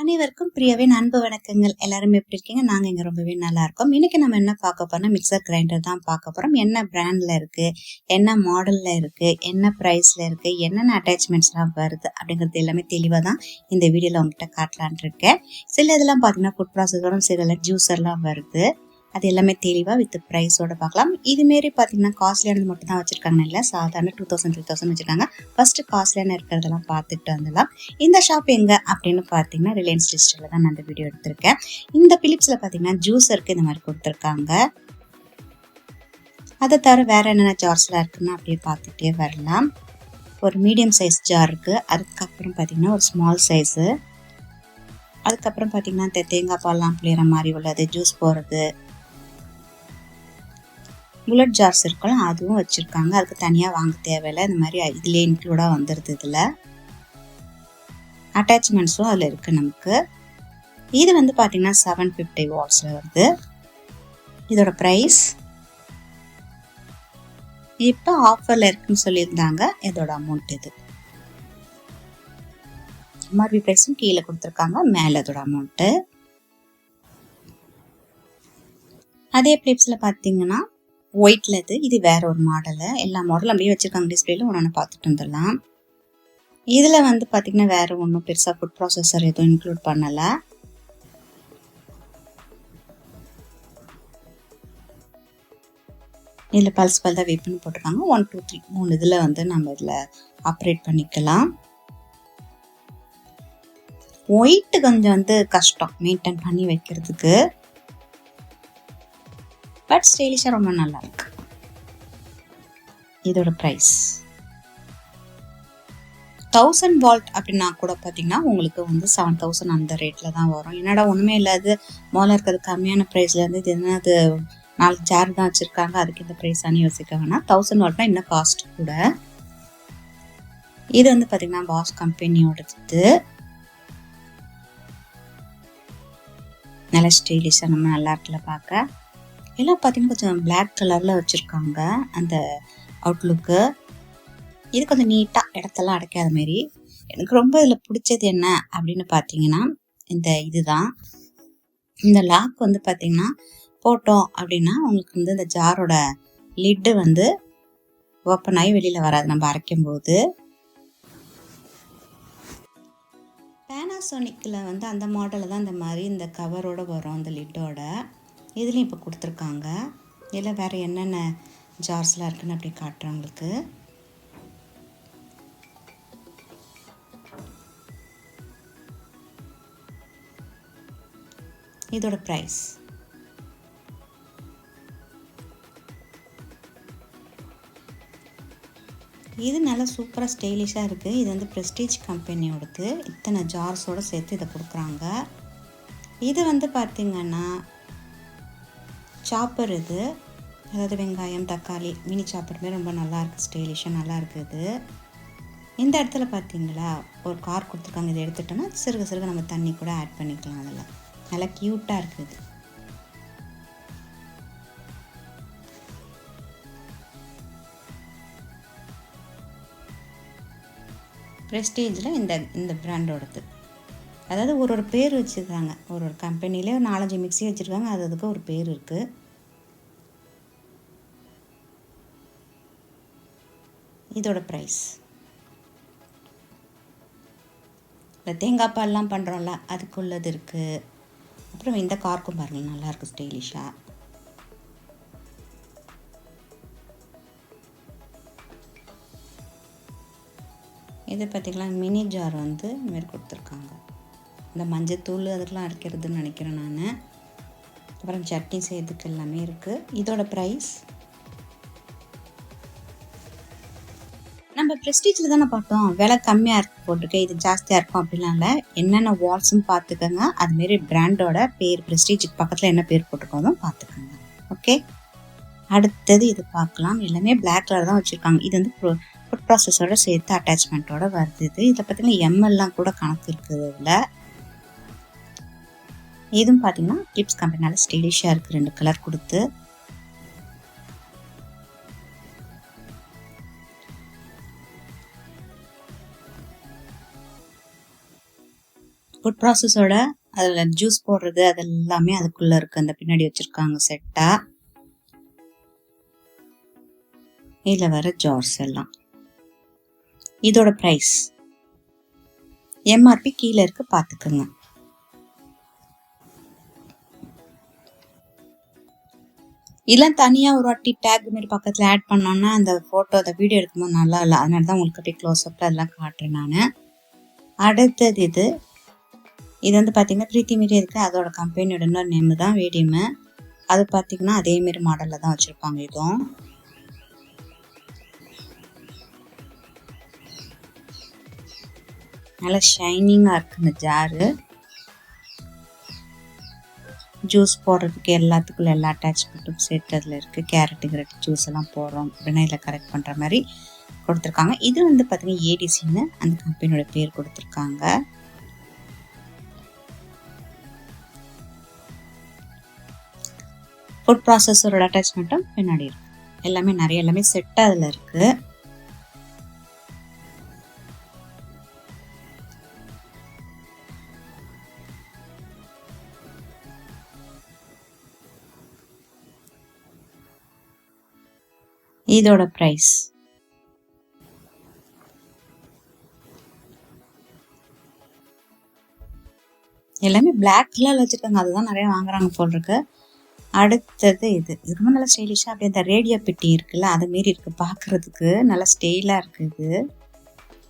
அனைவருக்கும் பிரியவின் அன்பு வணக்கங்கள். எல்லாரும் எப்படி இருக்கீங்க? நாங்கள் இங்கே ரொம்பவே நல்லா இருக்கோம் இன்னைக்கு நம்ம என்ன பார்க்க போறோம் மிக்சர் கிரைண்டர் தான் பார்க்க போறோம். என்ன பிராண்ட்ல இருக்கு? என்ன மாடல்ல இருக்கு? என்ன ப்ரைஸில் இருக்கு? என்னென்ன அட்டாச்மெண்ட்ஸ்லாம் வருது? அப்படிங்கிறது எல்லாமே தெளிவாக தான் இந்த வீடியோவில் உங்ககிட்ட காட்டலான் இருக்கேன். சில இதெல்லாம் பார்த்தீங்கன்னா ஃபுட் ப்ராசஸரும் சில ஜூஸர்லாம் வருது. அது எல்லாமே தெளிவாக வித் ப்ரைஸோட பார்க்கலாம். இதுமாரி பார்த்தீங்கன்னா காஸ்ட்லியானது மட்டும் தான் வச்சுருக்காங்க இல்லை. சாதாரண டூ தௌசண்ட் த்ரீ தௌசண்ட் வச்சுருக்காங்க. ஃபஸ்ட்டு காஸ்ட்லியான இருக்கிறதெல்லாம் பார்த்துட்டு வந்துடலாம். இந்த ஷாப் எங்கே அப்படின்னு பார்த்தீங்கன்னா ரிலையன்ஸ் டிஜிட்டலில் தான் நான் அந்த வீடியோ எடுத்திருக்கேன். இந்த பிலிப்ஸில் பார்த்தீங்கன்னா ஜூஸருக்கு இந்த மாதிரி கொடுத்துருக்காங்க. அதை தவிர வேறு என்னென்ன ஜார்ஸ்லாம் இருக்குன்னு அப்படியே பார்த்துட்டே வரலாம். ஒரு மீடியம் சைஸ் ஜார் இருக்குது அதுக்கப்புறம் பார்த்தீங்கன்னா ஒரு ஸ்மால் சைஸு அதுக்கப்புறம் பார்த்தீங்கன்னா இந்த தேங்காய் பால்லாம் புளியற மாதிரி உள்ளது ஜூஸ் போடுறது. புல்லட் ஜார்ஸ் இருக்கலாம் அதுவும் வச்சுருக்காங்க. அதுக்கு தனியாக வாங்க தேவையில்லை. இந்த மாதிரி இதுலேயே இன்க்ளூடாக வந்துடுது இதில். அட்டாச்மெண்ட்ஸும் அதில் இருக்குது நமக்கு. இது வந்து பார்த்திங்கன்னா செவன் ஃபிஃப்டி வாட்ஸில் வருது. இதோட ப்ரைஸ் இப்போ ஆஃபரில் இருக்குன்னு சொல்லியிருந்தாங்க. இதோட அமௌண்ட் இது. எம்ஆர்பி ப்ரைஸும் கீழே கொடுத்துருக்காங்க. மேலே இதோட அமௌண்ட்டு அதே பிளிப்ஸில் பார்த்தீங்கன்னா ஒயிட்ல இது இது வேற ஒரு மாடலு எல்லா மாடலும் அப்படியே வச்சிருக்காங்க டிஸ்பிளேல ஒன்று பார்த்துட்டு வந்துடலாம். இதில் வந்து பார்த்தீங்கன்னா வேறு ஒன்றும் பெருசாக ஃபுட் ப்ராசஸர் எதுவும் இன்க்ளூட் பண்ணலை. இதில் பல்ஸ் பல் தான் வெயிட்னு போட்டிருக்காங்க. ஒன் டூ த்ரீ மூணு இதில் வந்து நம்ம இதில் ஆப்ரேட் பண்ணிக்கலாம். ஒயிட்டு கொஞ்சம் வந்து கஷ்டம். மெயின்டைன் பண்ணி வைக்கிறதுக்கு. பட் ஸ்டைலிஷாக ரொம்ப நல்லா இருக்கு இதோட ப்ரைஸ் தௌசண்ட் வால்ட் அப்படின்னா கூட பார்த்தீங்கன்னா உங்களுக்கு வந்து செவன் தௌசண்ட் அந்த ரேட்டில் தான் வரும். என்னடா ஒன்றுமே இல்லாது முதல்ல இருக்கிறது கம்மியான ப்ரைஸ்லேருந்து இது என்னது நாலு சேர் தான் வச்சுருக்காங்க. அதுக்கு இந்த ப்ரைஸ் அனி யோசிக்க வேணாம். தௌசண்ட் வால்ட்னா இன்னும் காஸ்ட் கூட? இது வந்து பார்த்தீங்கன்னா பாஸ் கம்பெனியோடது நல்ல ஸ்டைலிஷாக நம்ம நல்லா இருக்குல்ல பார்க்க எல்லாம் பார்த்தீங்கன்னா கொஞ்சம் பிளாக் கலரில் வச்சுருக்காங்க அந்த அவுட்லுக்கு இது கொஞ்சம் நீட்டாக இடத்தெல்லாம் அடைக்காத மாரி. எனக்கு ரொம்ப இதில் பிடிச்சது என்ன அப்படின்னு பார்த்தீங்கன்னா இந்த இதுதான். இந்த லாக் வந்து பார்த்தீங்கன்னா போட்டோம் அப்படின்னா உங்களுக்கு வந்து இந்த ஜாரோட லிட்டு வந்து ஓப்பன் ஆகி வெளியில் வராது. நம்ம அரைக்கும் போது பேனாசோனிக்கில் வந்து அந்த மாடலில் தான் இந்த மாதிரி இந்த கவரோடு வரும் அந்த லிட்டோட இதுலேயும் இப்போ கொடுத்துருக்காங்க. இதில் வேறு என்னென்ன ஜார்ஸ்லாம் இருக்குதுன்னு அப்படி காட்டுறேன் உங்களுக்கு. இதோட ப்ரைஸ் இது நல்லா சூப்பராக ஸ்டைலிஷாக இருக்குது இது வந்து ப்ரெஸ்டீஜ் கம்பெனியோடது இத்தனை ஜார்ஸோடு சேர்த்து இதை கொடுக்குறாங்க. இது வந்து பார்த்திங்கன்னா சாப்பர் இது அதாவது வெங்காயம் தக்காளி மினி சாப்பருமே ரொம்ப நல்லாயிருக்கு ஸ்டைலிஷாக நல்லா இருக்குது இந்த இடத்துல பார்த்தீங்களா ஒரு கார் கொடுத்துருக்காங்க இதை எடுத்துட்டோம்னா சிறுக சிறுக நம்ம தண்ணி கூட ஆட் பண்ணிக்கலாம் அதில் நல்லா க்யூட்டாக இருக்குது ப்ரெஸ்டீஜில் இந்த இந்த பிராண்டோடது அதாவது ஒரு ஒரு பேர் வச்சுருக்காங்க. ஒரு ஒரு கம்பெனிலே ஒரு நாலஞ்சு மிக்சி வச்சுருக்காங்க அது அதுக்கு ஒரு பேர் இருக்குது இதோட ப்ரைஸ் இந்த தேங்காய் பால்லாம் பண்ணுறோம்ல அதுக்குள்ளது இருக்குது அப்புறம் இந்த கார்க்கும் பாருங்கள் நல்லாயிருக்கு ஸ்டைலிஷாக இது பார்த்திங்களா மினி ஜார் வந்து இதுமாரி கொடுத்துருக்காங்க. இந்த மஞ்சத்தூள் அதுக்கெலாம் அரைக்கிறதுன்னு நினைக்கிறேன் நான். அப்புறம் சட்னி செய்யறதுக்கு எல்லாமே இருக்குது இதோட ப்ரைஸ் ப்ரெஸ்டீஜில் தானே பார்த்தோம். விலை கம்மியாக இருக்கு போட்டிருக்கு. இது ஜாஸ்தியாக இருக்கும் அப்படிலாம் இல்லை. என்னென்ன வால்ஸும் பார்த்துக்கோங்க. அதுமாரி பிராண்டோட பேர் ப்ரெஸ்டீஜுக்கு பக்கத்தில் என்ன பேர் போட்டிருக்கோதும் பார்த்துக்கோங்க. ஓகே அடுத்தது இது பார்க்கலாம். எல்லாமே பிளாக் கலர் தான் வச்சுருக்காங்க. இது வந்து ஃபுட் ப்ராசஸோட சேர்த்து அட்டாச்மெண்ட்டோட வருது இது. இதை பார்த்தீங்கன்னா எம்எல்லாம் கூட கணக்கு இருக்குது இதில் இதுவும் பார்த்தீங்கன்னா கிளிப்ஸ் கம்பெனினால ஸ்டைலிஷாக இருக்குது ரெண்டு கலர் கொடுத்து. ஃபுட் ப்ராசஸோட அதில் ஜூஸ் போடுறது அது எல்லாமே அதுக்குள்ளே இருக்குது அந்த பின்னாடி வச்சுருக்காங்க செட்டாக இதில் வர ஜார்ஸ் எல்லாம். இதோட ப்ரைஸ் எம்ஆர்பி கீழே இருக்கு பார்த்துக்குங்க இதெல்லாம் தனியாக ஒரு வாட்டி டேக் மாரி பக்கத்தில் ஆட் பண்ணோன்னா அந்த ஃபோட்டோ அந்த வீடியோ எடுக்கும்போது நல்லா இல்லை. அதனால தான் உங்களுக்கு அப்படியே க்ளோஸ் அப்பில் அதெல்லாம் காட்டுறேன் நான். அடுத்தது இது. இது வந்து பார்த்தீங்கன்னா ப்ரீத்தி மாரி இருக்குது அதோட கம்பெனியோட இன்னொரு நேம் தான் வேடியமு அது பார்த்தீங்கன்னா அதேமாரி மாடலில் தான் வச்சுருப்பாங்க இதுவும் நல்லா ஷைனிங்காக இருக்குது இந்த ஜாரு ஜூஸ் போடுறதுக்கு எல்லாத்துக்குள்ள எல்லா அட்டாச்மெண்ட்டும் சேர்த்து அதில் இருக்குது கேரட்டு கிரட் ஜூஸ் எல்லாம் போடுறோம். வினையில் கரெக்ட் பண்ணுற மாதிரி கொடுத்துருக்காங்க. இது வந்து பார்த்தீங்கன்னா ஏடிசின்னு அந்த கம்பெனியோட பேர் கொடுத்துருக்காங்க. ஃபுட் ப்ராசஸரோட அட்டாச்மெண்ட்டும் பின்னாடி இருக்கு. எல்லாமே நிறைய எல்லாமே செட் அதில் இருக்குது இதோட ப்ரைஸ் எல்லாமே பிளாக் கலர் வச்சிருக்காங்க. அதுதான் நிறைய வாங்குறாங்க போல் இருக்கு. அடுத்தது இது. ரொம்ப நல்லா ஸ்டைலிஷாக அப்படியே அந்த ரேடியோ பெட்டி இருக்குல்ல அதை மாரி இருக்கு பார்க்குறதுக்கு நல்லா ஸ்டைலாக இருக்குது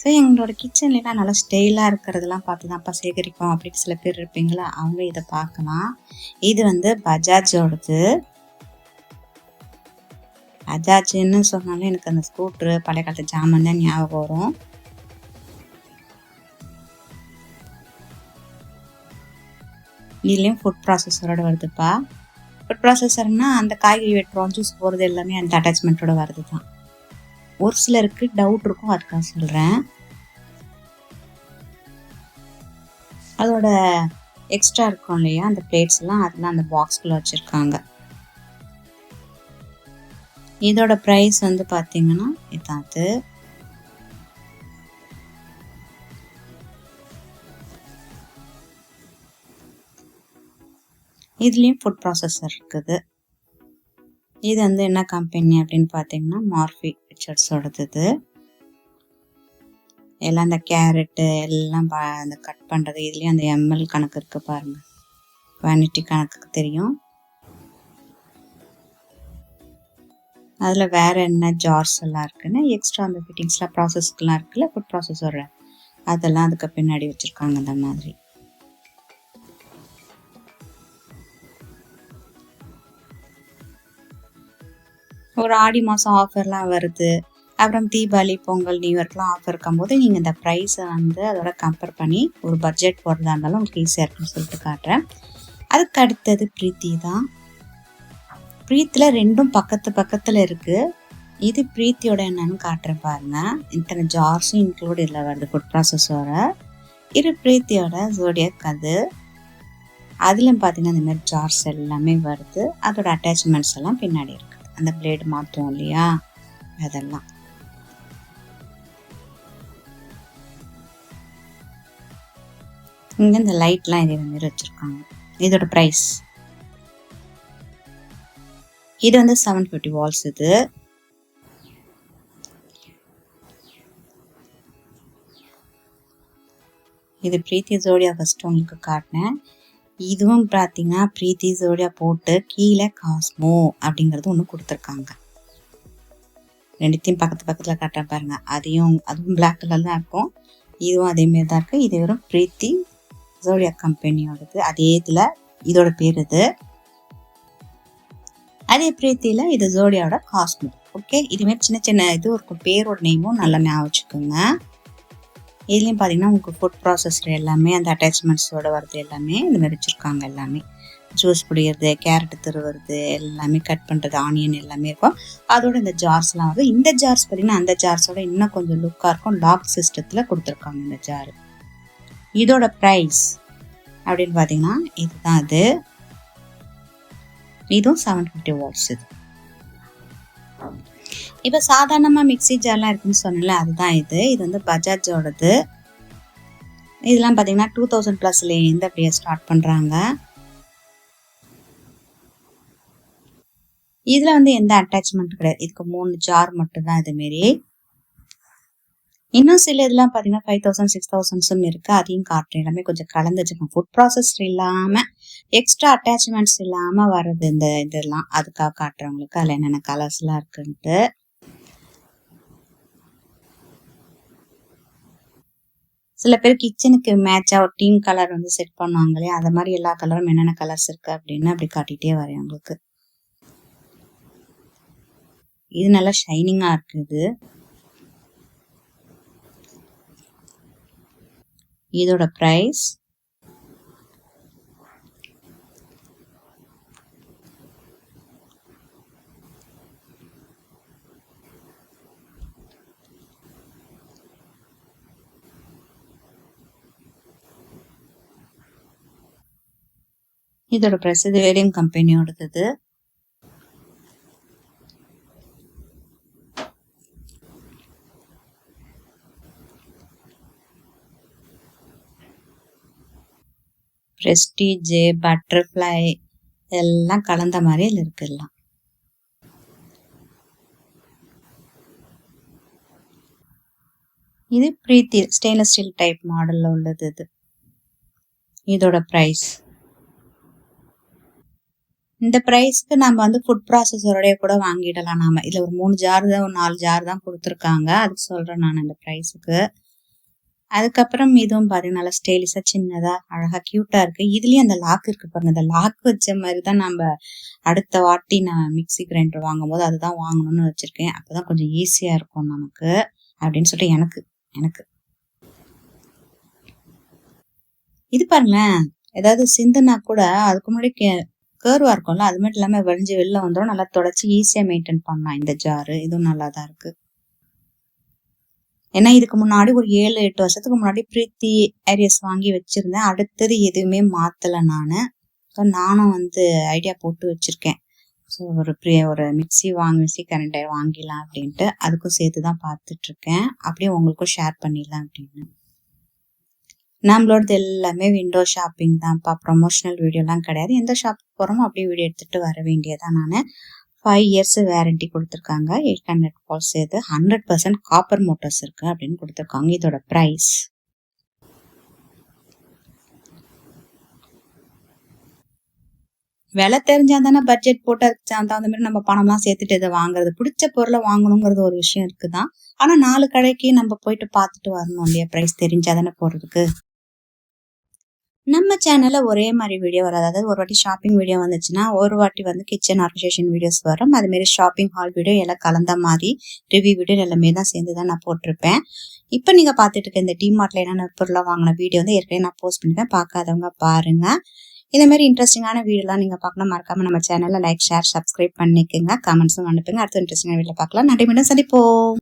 ஸோ எங்களோட கிச்சன்லாம் நல்லா ஸ்டைலாக இருக்கிறதெல்லாம் பார்த்து தான்ப்பா சேகரிப்போம் அப்படின்னு சில பேர் இருப்பீங்களா? அவங்க இதை பார்க்கலாம். இது வந்து பஜாஜோடது. பஜாஜ்னு சொன்னாலும் எனக்கு அந்த ஸ்கூட்ரு பழைய காலத்து ஜாமான் தான் ஞாபகம் வரும். இதுலேயும் ஃபுட் ப்ராசஸரோட வருதுப்பா. ஃபுட் ப்ராசஸர்னா அந்த காய்கறி வெட்டுறோம் ஜூஸ் போகிறது எல்லாமே அந்த அட்டாச்மெண்ட்டோட வருது தான் ஒரு சிலருக்கு டவுட் இருக்கும் அதுக்காக சொல்கிறேன் அதோட எக்ஸ்ட்ரா இருக்கும் இல்லையா அந்த பிளேட்ஸ் எல்லாம் அதெல்லாம் அந்த பாக்ஸ்குள்ளே வச்சுருக்காங்க. இதோட ப்ரைஸ் வந்து பார்த்தீங்கன்னா இதாது இதுலேயும் ஃபுட் ப்ராசஸர் இருக்குது. இது வந்து என்ன கம்பெனி அப்படின்னு பார்த்தீங்கன்னா மார்ஃபி பிக்சர்ஸோடது இது எல்லாம் அந்த கேரட்டு எல்லாம் பா அந்த கட் பண்ணுறது இதுலேயும் அந்த எம்எல் கணக்கு இருக்குது பாருங்கள் குவானிட்டி கணக்குக்கு தெரியும். அதில் வேறு என்ன ஜார்ஸ் எல்லாம் இருக்குன்னு எக்ஸ்ட்ரா அந்த ஃபிட்டிங்ஸ்லாம் ப்ராசஸ்க்கெலாம் இருக்குல்ல ஃபுட் ப்ராசஸோட அதெல்லாம் அதுக்கு பின்னாடி வச்சுருக்காங்க அந்த மாதிரி. ஒரு ஆடி மாதம் ஆஃபர்லாம் வருது. அப்புறம் தீபாவளி பொங்கல் நியூ இயர்க்கெலாம் ஆஃபர் இருக்கும்போது நீங்கள் இந்த ப்ரைஸை வந்து அதோட கம்பேர் பண்ணி ஒரு பட்ஜெட் போடுறதா இருந்தாலும் உங்களுக்கு ஈஸியாக இருக்குன்னு சொல்லிட்டு காட்டுறேன். அதுக்கு அடுத்தது பிரீத்தி தான். ப்ரீத்தில் ரெண்டும் பக்கத்து பக்கத்தில் இருக்குது இது ப்ரீத்தியோட என்னன்னு காட்டுறேன் பாருங்க. இத்தனை ஜார்ஸும் இன்க்ளூட் இதில் வருது ஃபுட் ப்ராசஸோட இது ப்ரீத்தியோட ஜோடியக் அது. அதுலயும் பார்த்தீங்கன்னா இந்த மாதிரி ஜார்ஸ் எல்லாமே வருது. அதோட அட்டாச்மெண்ட்ஸ் எல்லாம் பின்னாடி இருக்குது அந்த பிளேடு மாற்றுவோம் இல்லையா? அதெல்லாம். இங்கே இந்த லைட்லாம் இதே மாதிரி வச்சுருக்காங்க. இதோட ப்ரைஸ் இது வந்து செவன் ஃபிஃப்டி வால்ஸ் இது. இது பிரீத்தி ஜோடியா ஃபர்ஸ்ட் உங்களுக்கு காட்டினேன். இதுவும் பார்த்தீங்கன்னா பிரீத்தி ஜோடியா போட்டு கீழே காஸ்மோ அப்படிங்கிறது ஒன்று கொடுத்துருக்காங்க. ரெண்டுத்தையும் பக்கத்து பக்கத்தில் காட்டுறேன் பாருங்க. அதையும் அதுவும் பிளாக் கலர் தான் இருக்கும். இதுவும் அதேமாரி தான் இருக்குது இது வெறும் பிரீத்தி ஜோடியா கம்பெனியோடது. அதே இதில் இதோட பேர் இது. அதே பிரீத்தியில் இது ஜோடியாவோட காஸ்மோ. ஓகே இதுமாரி சின்ன சின்ன இது இருக்கும் பேரோட நேமும் நல்லா ஞாபகம் வச்சுக்கோங்க. இதுலேயும் பார்த்தீங்கன்னா உங்களுக்கு ஃபுட் ப்ராசஸர் எல்லாமே அந்த அட்டாச்மெண்ட்ஸோட வர்றது எல்லாமே இந்த மாதிரி வச்சுருக்காங்க எல்லாமே. ஜூஸ் பிடிக்கிறது கேரட் திருவுறது எல்லாமே கட் பண்ணுறது ஆனியன் எல்லாமே இருக்கும். அதோட இந்த ஜார்ஸ்லாம் வருது இந்த ஜார்ஸ் பார்த்தீங்கன்னா அந்த ஜார்ஸோட இன்னும் கொஞ்சம் லுக்காக இருக்கும். லாக் சிஸ்டத்தில் கொடுத்துருக்காங்க இந்த ஜார் இதோட ப்ரைஸ் அப்படின்னு பார்த்தீங்கன்னா இதுதான் அது இதுவும் செவன் ஃபிஃப்டி வாட்ஸ் இது. இப்போ சாதாரணமாக மிக்சி ஜார்லாம் இருக்குன்னு சொன்னல அதுதான் இது. இது வந்து பஜாஜோடது. இதெல்லாம் பார்த்தீங்கன்னா டூ தௌசண்ட் ப்ளஸ்லேருந்து அப்படியே ஸ்டார்ட் பண்ணுறாங்க இதில் வந்து எந்த அட்டாச்மெண்ட் கிடையாது. இதுக்கு மூணு ஜார் மட்டும்தான் இதுமாரி இன்னும் சில இதெல்லாம் பார்த்தீங்கன்னா ஃபைவ் தௌசண்ட் சிக்ஸ் தௌசண்ட்ஸும் இருக்குது அதையும் காட்டுறேன். எல்லாமே கொஞ்சம் கலந்து வச்சுருக்கோம் ஃபுட் ப்ராசஸ் இல்லாமல் எக்ஸ்ட்ரா அட்டாச்மெண்ட்ஸ் இல்லாமல் வர்றது இந்த இதெல்லாம். அதுக்காக காட்டுறவங்களுக்கு அதில் என்னென்ன கலர்ஸ்லாம் இருக்குன்ட்டு. சில பேர் கிச்சனுக்கு மேட்சாக ஒரு டீம் கலர் வந்து செட் பண்ணுவாங்க இல்லையா அந்த மாதிரி எல்லா கலரும் என்னென்ன கலர்ஸ் இருக்கு அப்படின்னு அப்படி காட்டிகிட்டே வரேன் உங்களுக்கு. இது நல்லா ஷைனிங்காக இருக்குது இதோட ப்ரைஸ் இதோட ப்ரைஸ் இது வேலியம் கம்பெனியோடது ப்ரெஸ்டீஜ் பட்டர்ஃப்ளை எல்லாம் கலந்த மாதிரி இதில் இருக்குல்லாம் இது பிரீத்தி ஸ்டெயின்லெஸ் ஸ்டீல் டைப் மாடலில் உள்ளது இது. இதோட ப்ரைஸ் இந்த ப்ரைஸ்க்கு நம்ம வந்து ஃபுட் ப்ராசஸரோடய கூட வாங்கிடலாம் நாம. இதில் ஒரு மூணு ஜார் தான் ஒரு நாலு ஜார் தான் கொடுத்துருக்காங்க. அதுக்கு சொல்கிறேன் நான் இந்த ப்ரைஸுக்கு அதுக்கப்புறம் இதுவும் பாருங்க நல்லா ஸ்டைலிஷா சின்னதா அழகா கியூட்டா இருக்கு. இதுலயும் அந்த லாக் இருக்கு பாருங்க. அந்த லாக் வச்ச மாதிரி தான் நம்ம அடுத்த வாட்டி நான் மிக்சி கிரைண்டர் வாங்கும் போது அதுதான் வாங்கணும்னு வச்சிருக்கேன். அப்பதான் கொஞ்சம் ஈஸியா இருக்கும் நமக்கு அப்படின்னு சொல்லிட்டு எனக்கு எனக்கு. இது பாருங்களேன். ஏதாவது சிந்துனா கூட அதுக்கு முன்னாடி கேர்வா இருக்கும்ல அது மட்டும் இல்லாம வழிஞ்சு வெளில வந்துடும் நல்லா தொடச்சி ஈஸியா மெயின்டைன் பண்ணலாம். இந்த ஜாரு இதுவும் நல்லா தான் இருக்கு. ஏன்னா இதுக்கு முன்னாடி ஒரு ஏழு எட்டு வருஷத்துக்கு முன்னாடி பிரீத்தி ஏரியஸ் வாங்கி வச்சிருந்தேன். அடுத்தது எதுவுமே மாத்தல நான். ஸோ நானும் வந்து ஐடியா போட்டு வச்சிருக்கேன். ஸோ ஒரு ப்ரிய ஒரு மிக்சி வாங்கி மிக்சி கரண்டர் வாங்கிடலாம் அப்படின்ட்டு. அதுக்கும் சேர்த்து தான் பார்த்துட்டு இருக்கேன். அப்படியே உங்களுக்கும் ஷேர் பண்ணிடலாம் அப்படின்னு. நம்மளோடது எல்லாமே விண்டோ ஷாப்பிங் தான்ப்பா. ப்ரொமோஷனல் வீடியோலாம் கிடையாது. எந்த ஷாப் போகிறோமோ அப்படியே வீடியோ எடுத்துகிட்டு வர வேண்டியதான் நான். ஃபைவ் இயர்ஸ் வேரண்டி கொடுத்துருக்காங்க. எயிட் ஹண்ட்ரட் பால்ஸ் இது ஹண்ட்ரட் பர்சன்ட் காப்பர் மோட்டர்ஸ் இருக்கு அப்படின்னு கொடுத்துருக்காங்க. இதோட ப்ரைஸ் விலை தெரிஞ்சால் தானே பட்ஜெட் போட்டு அதுக்கு தகுந்த மாதிரி நம்ம பணம்லாம் சேர்த்துட்டு இதை வாங்குறது. பிடிச்ச பொருளை வாங்கணுங்கிறது ஒரு விஷயம் இருக்குதான். ஆனா நாலு கடைக்கு நம்ம போயிட்டு பார்த்துட்டு வரணும் இல்லையா? ப்ரைஸ் தெரிஞ்சால் தானே போறதுக்கு. நம்ம சேனலில் ஒரே மாதிரி வீடியோ வராது. அதாவது ஒரு வாட்டி ஷாப்பிங் வீடியோ வந்துச்சுன்னா ஒரு வாட்டி வந்து கிச்சன் ஆர்கனைசேஷன் வீடியோஸ் வரும். அதுமாரி ஷாப்பிங் ஹால் வீடியோ எல்லாம் கலந்த மாதிரி ரிவ்யூ வீடியோ எல்லாமே தான் சேர்ந்து தான் நான் போட்டிருப்பேன். இப்போ நீங்கள் பார்த்துட்டு இருக்க இந்த டிமார்ட்ல என்னென்ன பொருளாக வாங்கின வீடியோ வந்து ஏற்கனவே நான் போஸ்ட் பண்ணிருக்கேன் பார்க்காதவங்க பாருங்க. இதே மாதிரி இன்ட்ரெஸ்டிங்கான வீடியோலாம் நீங்கள் பார்க்கணும். மறக்காம நம்ம சேனலில் லைக் ஷேர் சப்ஸ்கிரைப் பண்ணிக்கோங்க. கமெண்ட்ஸும் அனுப்புங்க. அடுத்த இன்ட்ரெஸ்டிங்கான வீடியோ பார்க்கலாம். நன்றி. மீண்டும் சந்திப்போம்.